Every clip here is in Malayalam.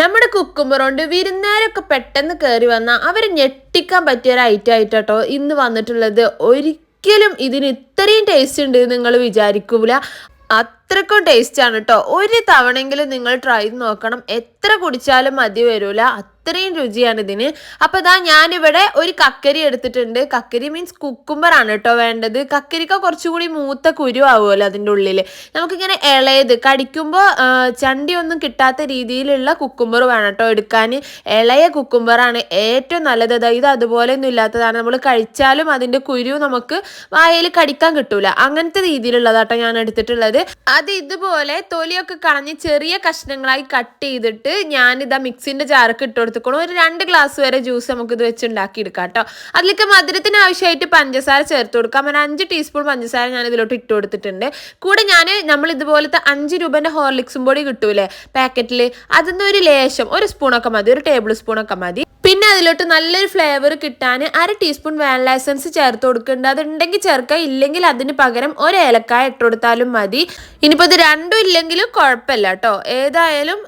നമ്മുടെ കുക്കുമ്പർ കൊണ്ട് വിരുന്നുകാരൊക്കെ പെട്ടെന്ന് കയറി വന്നാൽ അവർ ഞെട്ടിക്കാൻ പറ്റിയ ഒരു ഐറ്റം ആയിട്ടോ ഇന്ന് വന്നിട്ടുള്ളത്. ഒരിക്കലും ഇതിന് ഇത്രയും ടേസ്റ്റ് ഉണ്ട് നിങ്ങൾ വിചാരിക്കൂല. അത്രക്കും ടേസ്റ്റ് ആണ് കേട്ടോ ഒരു തവണയെങ്കിലും നിങ്ങൾ ട്രൈ ചെയ്ത് നോക്കണം. എത്ര കുടിച്ചാലും മതി വരൂല. അത്രയും രുചിയാണ് ഇതിന്. അപ്പോൾ ഇതാ ഞാനിവിടെ ഒരു കക്കരി എടുത്തിട്ടുണ്ട്. കക്കരി മീൻസ് കുക്കുംബർ ആണ് കേട്ടോ വേണ്ടത്. കക്കരിക്ക കുറച്ചുകൂടി മൂത്ത കുരു ആവുമല്ലോ അതിന്റെ ഉള്ളിൽ നമുക്കിങ്ങനെ ഇളയത് കടിക്കുമ്പോൾ ചണ്ടി ഒന്നും കിട്ടാത്ത രീതിയിലുള്ള കുക്കുംബർ വേണം കേട്ടോ എടുക്കാൻ. ഇളയ കുക്കുംബറാണ് ഏറ്റവും നല്ലത്. ഇത് അതുപോലെ ഒന്നും ഇല്ലാത്തതാണ്. നമ്മൾ കഴിച്ചാലും അതിന്റെ കുരു നമുക്ക് വായയിൽ കടിക്കാൻ കിട്ടൂല. അങ്ങനത്തെ രീതിയിലുള്ളതാട്ടോ ഞാൻ എടുത്തിട്ടുള്ളത്. അത് ഇതുപോലെ തൊലിയൊക്കെ കളഞ്ഞ് ചെറിയ കഷ്ണങ്ങളായി കട്ട് ചെയ്തിട്ട് ഞാനിതാ മിക്സിന്റെ ജാർക്ക് ഇട്ട് കൊടുത്തുക്കണം. ഒരു രണ്ട് ഗ്ലാസ് വരെ ജ്യൂസ് നമുക്ക് ഇത് വെച്ച് ഉണ്ടാക്കി എടുക്കാം കേട്ടോ. അതിലേക്ക് മധുരത്തിന് ആവശ്യമായിട്ട് പഞ്ചസാര ചേർത്ത് കൊടുക്കാം. ഒരു അഞ്ച് ടീസ്പൂൺ പഞ്ചസാര ഞാൻ ഇതിലോട്ട് ഇട്ട് കൊടുത്തിട്ടുണ്ട്. കൂടെ ഞാൻ നമ്മൾ ഇതുപോലത്തെ അഞ്ച് രൂപന്റെ ഹോർലിക്സും പൊടി കിട്ടൂലേ പാക്കറ്റിൽ അതിന്ന് ഒരു ലേശം ഒരു സ്പൂണൊക്കെ മതി ഒരു ടേബിൾ സ്പൂണൊക്കെ മതി. പിന്നെ അതിലോട്ട് നല്ലൊരു ഫ്ലേവർ കിട്ടാൻ അര ടീസ്പൂൺ വാനില എസൻസ് ചേർത്ത് കൊടുക്കുന്നുണ്ട്. അതുണ്ടെങ്കിൽ ചേർക്കുക. ഇല്ലെങ്കിൽ അതിന് പകരം ഒരു ഏലക്കായ ഇട്ട് കൊടുത്താലും മതി. ഇനിയിപ്പോൾ ഇത് രണ്ടും ഇല്ലെങ്കിലും കുഴപ്പമില്ല കേട്ടോ. ഏതായാലും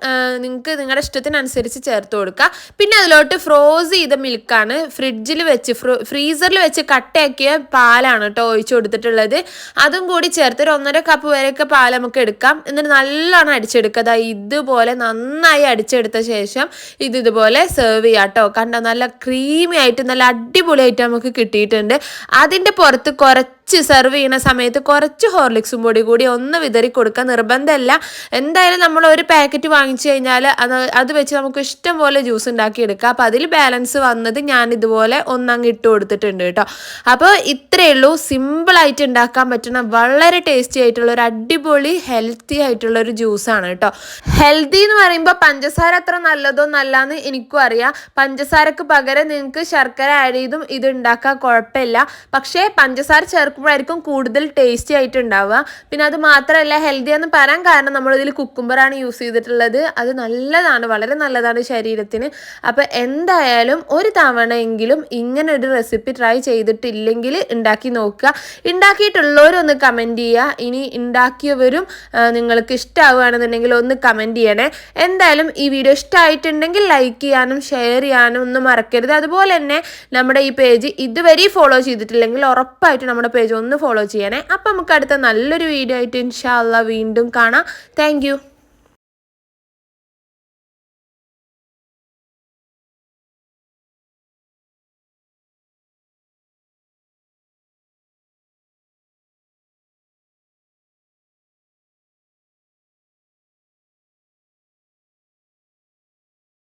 നിങ്ങൾക്ക് നിങ്ങളുടെ ഇഷ്ടത്തിനനുസരിച്ച് ചേർത്ത് കൊടുക്കുക പിന്നെ അതിലോട്ട് ഫ്രോസ് ചെയ്ത മിൽക്കാണ് ഫ്രിഡ്ജിൽ വെച്ച് ഫ്രീസറിൽ വെച്ച് കട്ടയാക്കിയ പാലാണ് കേട്ടോ ഒഴിച്ചു കൊടുത്തിട്ടുള്ളത്. അതും കൂടി ചേർത്ത് ഒരു ഒന്നര കപ്പ് വരെയൊക്കെ പാൽ നമുക്ക് എടുക്കാം. എന്നിട്ട് നല്ലോണം അടിച്ചെടുക്കുക. ഇതുപോലെ നന്നായി അടിച്ചെടുത്ത ശേഷം ഇത് ഇതുപോലെ സെർവ് ചെയ്യാം കേട്ടോ. കണ്ട? നല്ല ക്രീമി ആയിട്ട് നല്ല അടിപൊളിയായിട്ട് നമുക്ക് കിട്ടിയിട്ടുണ്ട്. അതിന്റെ പുറത്ത് കുറച്ച് കുറച്ച് സെർവ് ചെയ്യുന്ന സമയത്ത് കുറച്ച് ഹോർലിക്സും പൊടി കൂടി ഒന്ന് വിതറി കൊടുക്കുക നിർബന്ധമല്ല. എന്തായാലും നമ്മൾ ഒരു പാക്കറ്റ് വാങ്ങിച്ചു കഴിഞ്ഞാൽ അത് അത് വെച്ച് നമുക്ക് ഇഷ്ടം പോലെ ജ്യൂസ് ഉണ്ടാക്കി എടുക്കാം അപ്പോൾ അതിൽ ബാലൻസ് വന്നത് ഞാൻ ഇതുപോലെ ഒന്നങ്ങ് ഇട്ട് കൊടുത്തിട്ടുണ്ട് കേട്ടോ. അപ്പോൾ ഇത്രയേ ഉള്ളൂ. സിമ്പിളായിട്ട് ഉണ്ടാക്കാൻ പറ്റുന്ന വളരെ ടേസ്റ്റി ആയിട്ടുള്ള ഒരു അടിപൊളി ഹെൽത്തി ആയിട്ടുള്ള ഒരു ജ്യൂസാണ് കേട്ടോ. ഹെൽത്തി എന്ന് പറയുമ്പോൾ പഞ്ചസാര അത്ര നല്ലതോ നല്ലതെന്ന് എനിക്കും അറിയാം. പഞ്ചസാരക്ക് പകരം നിങ്ങൾക്ക് ശർക്കര ആഡ് ചെയ്തും ഇത് ഉണ്ടാക്കാൻ കുഴപ്പമില്ല. പക്ഷേ പഞ്ചസാര ചേർക്കും ചേർക്കുമ്പോഴായിരിക്കും കൂടുതൽ ടേസ്റ്റി ആയിട്ട് ഉണ്ടാവുക പിന്നെ അത് മാത്രമല്ല ഹെൽത്തി എന്ന് പറയാൻ കാരണം നമ്മളിതിൽ കുക്കുംബറാണ് യൂസ് ചെയ്തിട്ടുള്ളത്. അത് നല്ലതാണ് വളരെ നല്ലതാണ് ശരീരത്തിന്. അപ്പോൾ എന്തായാലും ഒരു തവണയെങ്കിലും ഇങ്ങനെ ഒരു റെസിപ്പി ട്രൈ ചെയ്തിട്ടില്ലെങ്കിൽ ഉണ്ടാക്കി നോക്കുക. ഉണ്ടാക്കിയിട്ടുള്ളവരൊന്ന് കമന്റ് ചെയ്യുക. ഇനി ഉണ്ടാക്കിയവരും നിങ്ങൾക്ക് ഇഷ്ടമാവുകയാണെന്നുണ്ടെങ്കിൽ ഒന്ന് കമന്റ് ചെയ്യണേ. എന്തായാലും ഈ വീഡിയോ ഇഷ്ടമായിട്ടുണ്ടെങ്കിൽ ലൈക്ക് ചെയ്യാനും ഷെയർ ചെയ്യാനും ഒന്നും മറക്കരുത്. അതുപോലെ തന്നെ നമ്മുടെ ഈ പേജ് ഇതുവരെ ഫോളോ ചെയ്തിട്ടില്ലെങ്കിൽ ഉറപ്പായിട്ടും നമ്മുടെ പേജ് ഒന്ന് ഫോളോ ചെയ്യണേ. അപ്പം നമുക്ക് അടുത്ത നല്ലൊരു വീഡിയോ ആയിട്ട് ഇൻഷാല്ല വീണ്ടും കാണാം. താങ്ക്